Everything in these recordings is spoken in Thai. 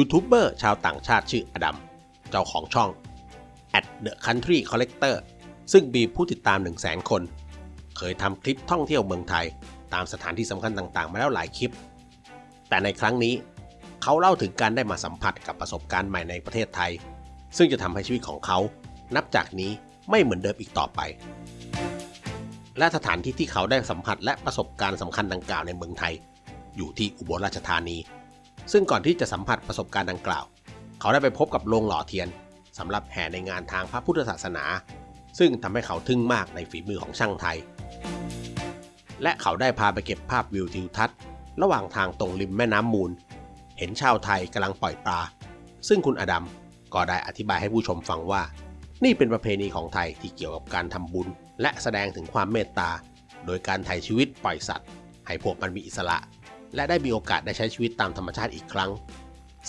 ยูทูบเบอร์ชาวต่างชาติชื่ออดัม เจ้าของช่อง at the country collector ซึ่งมีผู้ติดตาม 1 0 0 0 0แสนคน เคยทำคลิปท่องเที่ยวเมืองไทย ตามสถานที่สำคัญต่างๆ มาแล้วหลายคลิป แต่ในครั้งนี้เขาเล่าถึงการได้มาสัมผัสกับประสบการณ์ใหม่ในประเทศไทย ซึ่งจะทำให้ชีวิตของเขา นับจากนี้ไม่เหมือนเดิมอีกต่อไป และสถานที่ที่เขาได้สัมผัสและประสบการณ์สำคัญดังกล่าวในเมืองไทย อยู่ที่อุบลราชธานี ซึ่งก่อนที่จะสัมผัสประสบการณ์ดังกล่าว เขาได้ไปพบกับโรงหล่อเทียนสำหรับแห่ในงานทางพระพุทธศาสนา ซึ่งทำให้เขาทึ่งมากในฝีมือของช่างไทย และเขาได้พาไปเก็บภาพวิวทิวทัศน์ระหว่างทางตรงริมแม่น้ำมูล เห็นชาวไทยกำลังปล่อยปลา ซึ่งคุณอดัมก็ได้อธิบายให้ผู้ชมฟังว่า นี่เป็นประเพณีของไทยที่เกี่ยวกับการทำบุญ และแสดงถึงความเมตตา โดยการไถ่ชีวิตปล่อยสัตว์ ให้พวกมันมีอิสระ และได้มีโอกาสได้ใช้ชีวิตตามธรรมชาติอีกครั้ง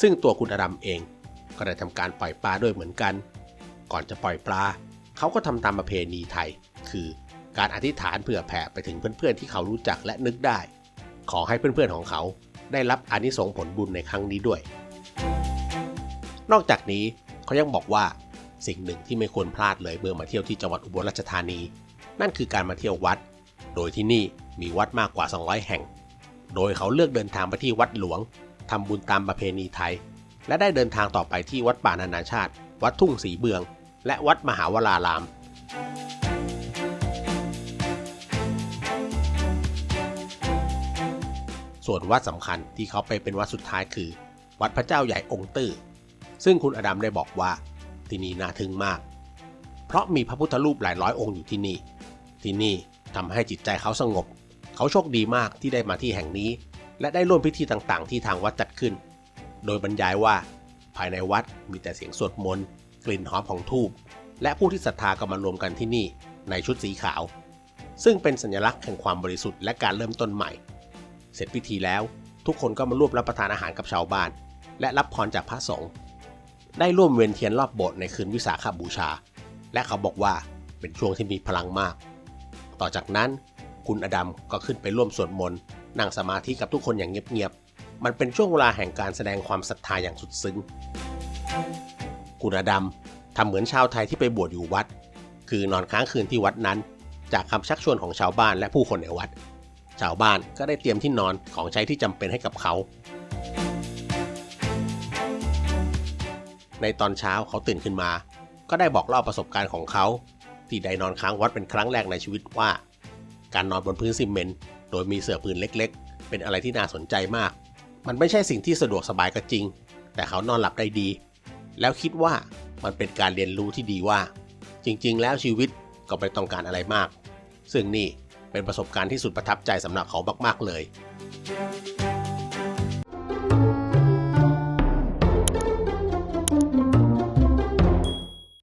ซึ่งตัวคุณอดัมเองก็ได้ทำการปล่อยปลาด้วยเหมือนกัน ก่อนจะปล่อยปลา เขาก็ทำตามประเพณีไทย คือการอธิษฐานเผื่อแผ่ไปถึงเพื่อนๆที่เขารู้จักและนึกได้ ขอให้เพื่อนๆของเขาได้รับอานิสงส์ผลบุญในครั้งนี้ด้วย นอกจากนี้เขายังบอกว่าสิ่งหนึ่งที่ไม่ควรพลาดเลยเมื่อมาเที่ยวที่จังหวัดอุบลราชธานี นั่นคือการมาเที่ยววัด โดยที่นี่มีวัดมากกว่า 200 แห่ง โดยเขาเลือกเดินทางไปที่วัดหลวงทำบุญตามประเพณีไทย และได้เดินทางต่อไปที่วัดป่านานาชาติ วัดทุ่งสีเบือง และวัดมหาวราราม ส่วนวัดสำคัญที่เขาไปเป็นวัดสุดท้ายคือ วัดพระเจ้าใหญ่องค์ตื้อซึ่งคุณอดัมได้บอกว่าที่นี่น่าทึ่งมาก เพราะมีพระพุทธรูปหลายร้อยองค์อยู่ที่นี่ ที่นี่ทำให้จิตใจเขาสงบ เขาโชคดีมากที่ได้มาที่แห่งนี้ และได้ร่วมพิธีต่างๆ ที่ทางวัดจัดขึ้น โดยบรรยายว่า ภายในวัดมีแต่เสียงสวดมนต์กลิ่นหอมของธูปและผู้ที่ศรัทธาก็มารวมกันที่นี่ในชุดสีขาว ซึ่งเป็นสัญลักษณ์แห่งความบริสุทธิ์และการเริ่มต้นใหม่ เสร็จพิธีแล้วทุกคนก็มาร่วมรับประทานอาหารกับชาวบ้าน และรับพรจากพระสงฆ์ได้ร่วมเวียนเทียนรอบโบสถ์ในคืนวิสาขบูชา และเขาบอกว่าเป็นช่วงที่มีพลังมาก ต่อจากนั้น คุณอดัมก็ขึ้นไปร่วมสวดมนต์นั่งสมาธิกับทุกคนอย่างเงียบๆ มันเป็นช่วงเวลาแห่งการแสดงความศรัทธาอย่างสุดซึ้ง คุณอดัมทำเหมือนชาวไทยที่ไปบวชอยู่วัด คือนอนค้างคืนที่วัดนั้น จากคำชักชวนของชาวบ้านและผู้คนในวัด ชาวบ้านก็ได้เตรียมที่นอนของใช้ที่จำเป็นให้กับเขา ในตอนเช้าเขาตื่นขึ้นมา ก็ได้บอกเล่าประสบการณ์ของเขา ที่ได้นอนค้างวัดเป็นครั้งแรกในชีวิตว่า การนอนบนพื้นซีเมนต์โดยมีเสื่อผืนเล็กๆ เป็นอะไรที่น่าสนใจมาก มันไม่ใช่สิ่งที่สะดวกสบายก็จริง แต่เขานอนหลับได้ดี แล้วคิดว่ามันเป็นการเรียนรู้ที่ดีว่า จริงๆ แล้วชีวิตก็ไม่ต้องการอะไรมาก ซึ่งนี่เป็นประสบการณ์ที่สุดประทับใจสำหรับเขามากๆเลย